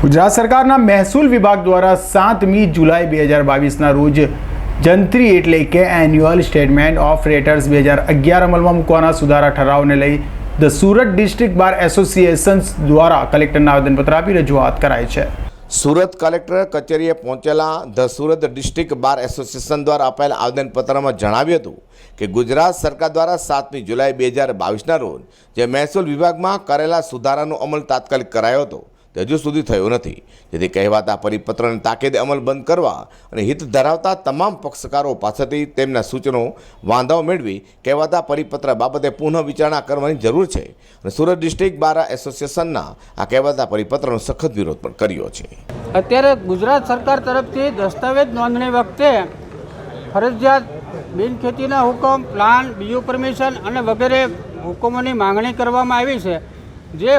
ગુજરાત સરકારના મહેસૂલ વિભાગ દ્વારા સાતમી જુલાઈ બે હજાર બાવીસના રોજ જંત્રી એટલે કે એન્યુઅલ સ્ટેટમેન્ટ ઓફ રેટર્સ બે હજાર અગિયાર અમલમાં મૂકવાના સુધારા ઠરાવને લઈ the Surat district bar association દ્વારા કલેક્ટરને આવેદનપત્ર આપી રજૂઆત કરાઈ છે. સુરત કલેક્ટર કચેરીએ પહોંચેલા the Surat district bar association દ્વારા અપાયેલ આવેદનપત્રમાં જણાવ્યું હતું કે ગુજરાત સરકાર દ્વારા સાતમી જુલાઈ બે હજાર બાવીસના રોજ જે મહેસૂલ વિભાગમાં કરેલા સુધારાનો અમલ તાત્કાલિક કરાયો હતો. તે હજુ સુધી થયો નથી. જેથી કહેવાતા પરિપત્રને તાકીદે અમલ બંધ કરવા અને હિત ધરાવતા તમામ પક્ષકારો પાસેથી તેમના સૂચનો વાંધાઓ મેળવી કહેવાતા પરિપત્ર બાબતે પુનઃ વિચારણા કરવાની જરૂર છે. અને સુરત ડિસ્ટ્રિક્ટ બાર એસોસિએશનના આ કહેવાતા પરિપત્રનો સખત વિરોધ પણ કર્યો છે. અત્યારે ગુજરાત સરકાર તરફથી દસ્તાવેજ નોંધણી વખતે ફરજિયાત બિનખેતીના હુકમ પ્લાન બીયુ પરમિશન અને વગેરે હુકમોની માંગણી કરવામાં આવી છે. જે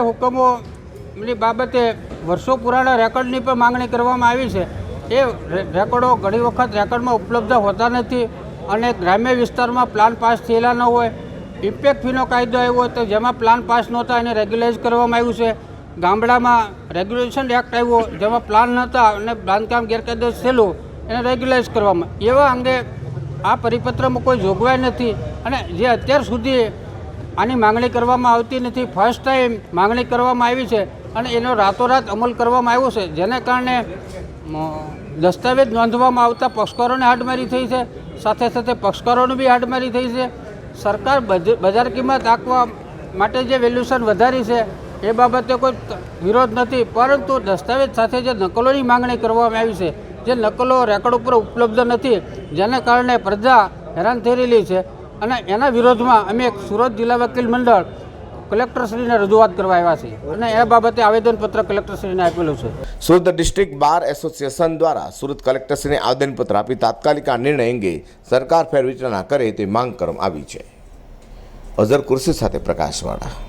હુકમોની બાબતે વર્ષો પુરાણા રેકોર્ડની પણ માંગણી કરવામાં આવી છે. એ રેકોર્ડો ઘણી વખત રેકોર્ડમાં ઉપલબ્ધ હોતા નથી અને ગ્રામ્ય વિસ્તારમાં પ્લાન પાસ થયેલા ન હોય. ઇમ્પેક્ટ ફીનો કાયદો આવ્યો તો જેમાં પ્લાન પાસ નહોતા એને રેગ્યુલાઇઝ કરવામાં આવ્યું છે. ગામડામાં રેગ્યુલેશન એક્ટ આવ્યો જેમાં પ્લાન નહોતા અને બાંધકામ ગેરકાયદે થયેલું એને રેગ્યુલાઇઝ કરવામાં. એવા અંગે આ પરિપત્રમાં કોઈ જોગવાઈ નથી અને જે અત્યાર સુધી આની માંગણી કરવામાં આવતી નથી, ફર્સ્ટ ટાઈમ માંગણી કરવામાં આવી છે અને એનો રાતોરાત અમલ કરવામાં આવ્યો છે, જેને કારણે દસ્તાવેજ નોંધવામાં આવતા પક્ષકારોને હાડમારી થઈ છે, સાથે સાથે પક્ષકારોને બી હાડમારી થઈ છે. સરકાર બજ- બજાર કિંમત આંકવા માટે જે વેલ્યુશન વધારી છે, એ બાબતે કોઈ વિરોધ નથી, પરંતુ દસ્તાવેજ સાથે જે નકલોની માંગણી કરવામાં આવી છે, જે નકલો રેકોર્ડ ઉપર ઉપલબ્ધ નથી, જેને કારણે પ્રજા હેરાન થઈ રહેલી છે. અને એના વિરોધમાં અમે એક સુરત જિલ્લા વકીલ મંડળ કલેક્ટરશ્રીને રજૂઆત કરવા આવ્યા છે. અને એ બાબતે આવેદનપત્ર કલેક્ટરશ્રીને આપેલું છે. સુરત ડિસ્ટ્રિક્ટ બાર એસોસિએશન દ્વારા સુરત કલેક્ટરશ્રીને આવેદનપત્ર આપી તાત્કાલિક આ નિર્ણય અંગે સરકાર ફેર વિચારણા કરે તે માંગ કરવામાં આવી છે. અઝર કુર્સી સાથે પ્રકાશવાળા.